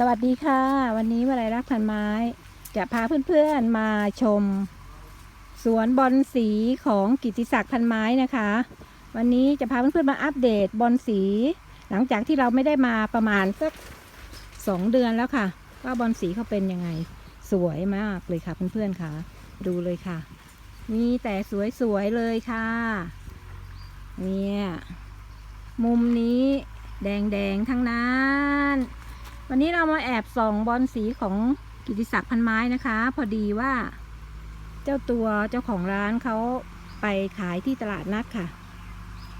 สวัสดีค่ะ วันนี้วลัยรักพันไม้ จะพาเพื่อนๆมาชม สวนบอนสีของกิติศักดิ์พันไม้นะคะ วันนี้จะพาเพื่อนๆมาอัปเดตบอนสี หลังจากที่เราไม่ได้มาประมาณสักสองเดือนแล้วค่ะ ว่าบอนสีเขาเป็นยังไง สวยมากเลยค่ะเพื่อนๆค่ะ ดูเลยค่ะ มีแต่สวยๆเลยค่ะ เนี่ยมุมนี้แดงๆทั้งนั้น วันนี้เรามาแอบส่องบอลสีของกิติศักดิ์พันไม้นะคะ พอดีว่า เจ้าตัวเจ้าของร้านเขาไปขายที่ตลาดนัดค่ะ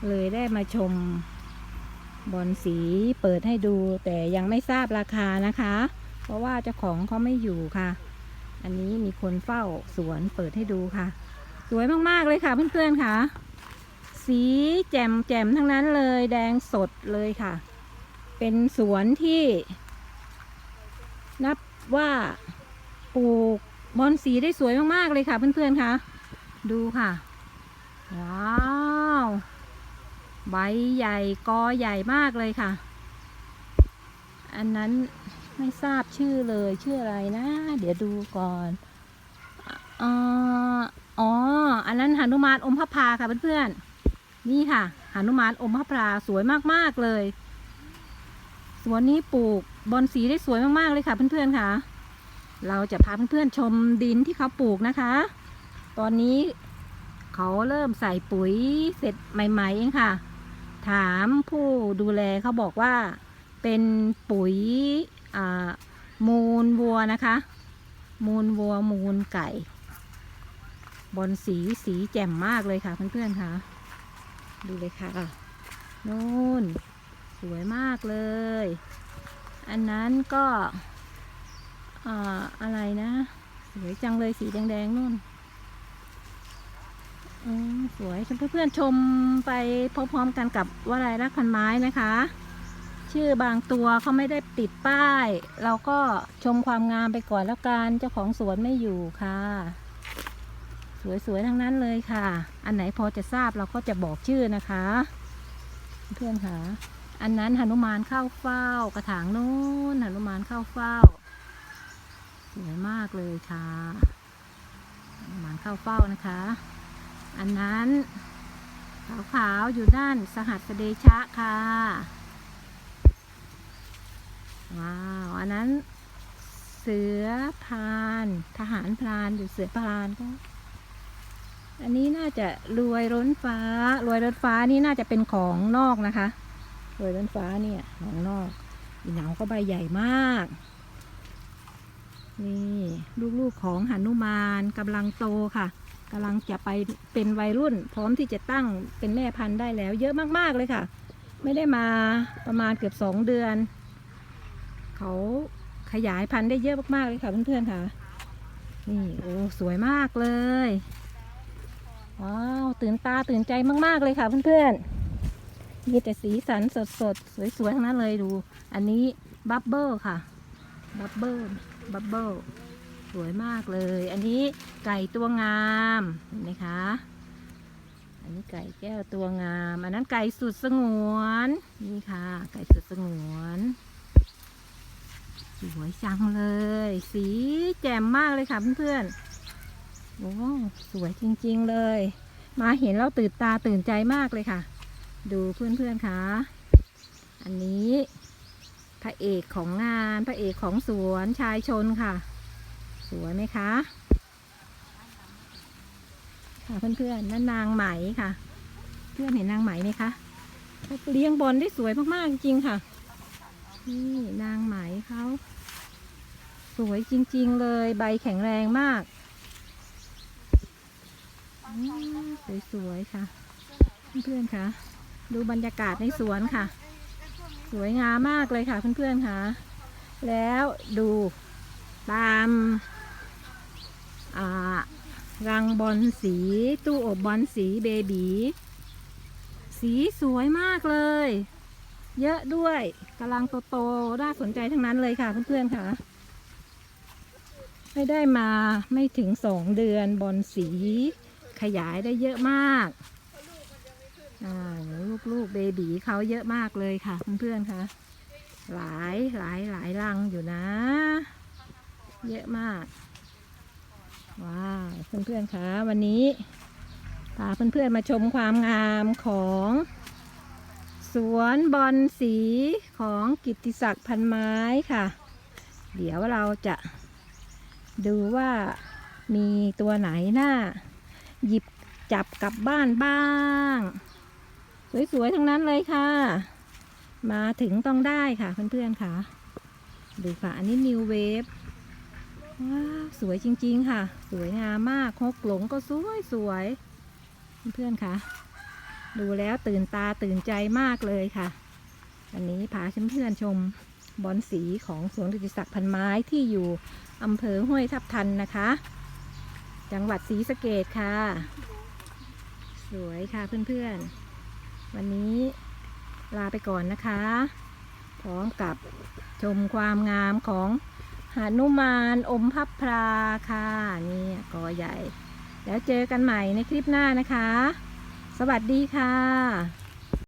เลยได้มาชมบอลสีเปิดให้ดู แต่ยังไม่ทราบราคานะคะ เพราะว่าเจ้าของเขาไม่อยู่ค่ะ อันนี้มีคนเฝ้าสวนเปิดให้ดูค่ะ สวยมากๆเลยค่ะเพื่อนๆค่ะ สีแจ่มแจ่มทั้งนั้นเลยแดงสดเลยค่ะ เป็นสวนที่ นับว่าปลูกบอนสีได้สวยมากๆเลยค่ะ เพื่อนๆค่ะ ดูค่ะ ว้าว ใบใหญ่กอใหญ่มากเลยค่ะ อันนั้นไม่ทราบชื่อเลยชื่ออะไรนะ เดี๋ยวดูก่อนอ๋อ อันนั้นหนุมานอมพระพาค่ะเพื่อนๆ นี่ค่ะหนุมานอมพระพาสวยมากๆเลย สวนนี้ปลูก บอนสีได้สวยมากๆเลยค่ะเพื่อนๆค่ะ เราจะพาเพื่อนๆชมดินที่เขาปลูกนะคะ ตอนนี้เขาเริ่มใส่ปุ๋ยเสร็จใหม่ๆเองค่ะ ถามผู้ดูแลเขาบอกว่าเป็นปุ๋ยมูลวัวนะคะ มูลวัวมูลไก่ บอนสีสีแจ่มมากเลยค่ะเพื่อนๆค่ะ ดูเลยค่ะนู่นสวยมากเลย อันนั้นก็อ่าอะไรนะสวยจังเลยสีแดงๆนู่นอืมสวยเพื่อนๆชมไปพร้อมๆกันกับวลัยรักพันไม้นะคะ ชื่อบางตัวเขาไม่ได้ติดป้าย เราก็ชมความงามไปก่อนแล้วกันเจ้าของสวนไม่อยู่ค่ะ สวยๆทั้งนั้นเลยค่ะ อันไหนพอจะทราบเราก็จะบอกชื่อนะคะ เพื่อนค่ะ อันนั้นหนุมานเข้าเฝ้ากระถางนู้นหนุมานเข้าเฝ้าสวยมากเลยค่ะหนุมานเข้าเฝ้านะคะ อันนั้นขาวๆอยู่ด้านสหัสเดชะค่ะ ว้าว อันนั้นเสือพราน ทหารพรานอยู่เสือพรานก็อันนี้น่าจะรวยร้นฟ้ารวยร้นฟ้านี่น่าจะเป็นของนอกนะคะ รวยร้นฟ้าเนี่ยของนอกอีหนาก็ใบใหญ่มาก นี่ลูกๆของหนุมานกำลังโตค่ะกำลังจะไปเป็นวัยรุ่น พร้อมที่จะตั้งเป็นแม่พันธุ์ได้แล้ว เยอะมากๆเลยค่ะ ไม่ได้มาประมาณเกือบสองเดือน เขาขยายพันธุ์ได้เยอะมากๆเลยค่ะเพื่อนๆค่ะ นี่โอ้สวยมากเลยว้าวตื่นตาตื่นใจมากๆเลยค่ะเพื่อนๆ มีแต่สีสันสดสดๆสวยๆทั้งนั้นเลยดู อันนี้บับเบิลค่ะ บับเบิลบับเบิลสวยมากเลย อันนี้ไก่ตัวงามเห็นไหมคะ อันนี้ไก่แก้วตัวงาม อันนั้นไก่สุดสงวน นี่ค่ะ ไก่สุดสงวนสวยจังเลย สีแจ่มมากเลยค่ะเพื่อนๆโอ้สวยจริงๆเลย มาเห็นแล้วตื่นตาตื่นใจมากเลยค่ะ ดูเพื่อนๆค่ะ อันนี้พระเอกของงานพระเอกของสวนชายชนค่ะ สวยไหมคะ ค่ะเพื่อนๆนั่นนางไหมค่ะ เพื่อนเห็นนางไหมไหมคะเขาเลี้ยงบอลได้สวยมากๆจริงค่ะ นี่นางไหมเขาสวยจริง ๆ เลยใบแข็งแรงมากสวยๆค่ะ เพื่อนๆค่ะ ดูบรรยากาศในสวนค่ะ สวยงามมากเลยค่ะเพื่อนๆค่ะ แล้วดูตามรังบอลสี ตู้อบบอลสีเบบี สีสวยมากเลย เยอะด้วยกำลังโตๆน่าสนใจทั้งนั้นเลยค่ะเพื่อนๆค่ะ ไม่ได้มาไม่ถึงสองเดือนบอลสีขยายได้เยอะมาก ลูกๆเบบีเขาเยอะมากเลยค่ะเพื่อนๆค่ะ หลายหลายหลายรังอยู่นะ เยอะมากว้าวเพื่อนๆคะวันนี้พาเพื่อนๆมาชมความงามของสวนบอนสีของกิติศักดิ์พันไม้ค่ะ เดี๋ยวเราจะดูว่ามีตัวไหนน่าหยิบจับกลับบ้านบ้าง สวยๆทั้งนั้นเลยค่ะ มาถึงต้องได้ค่ะเพื่อนๆค่ะ ดูค่ะ อันนี้ New Wave ว้าวสวยจริงๆค่ะ สวยงามมากฮกหลงก็สวยสวยๆเพื่อนๆค่ะ ดูแล้วตื่นตาตื่นใจมากเลยค่ะวันนี้พาเพื่อนๆชมบอนสีของสวนกิติศักดิ์พันไม้ที่อยู่อำเภอห้วยทับทันนะคะ จังหวัดศรีสะเกดค่ะ สวยค่ะเพื่อนๆ วันนี้ลาไปก่อนนะคะ พร้อมกับชมความงามของหานุมานอมพับพราค่ะนี่กอใหญ่ แล้วเจอกันใหม่ในคลิปหน้านะคะ สวัสดีค่ะ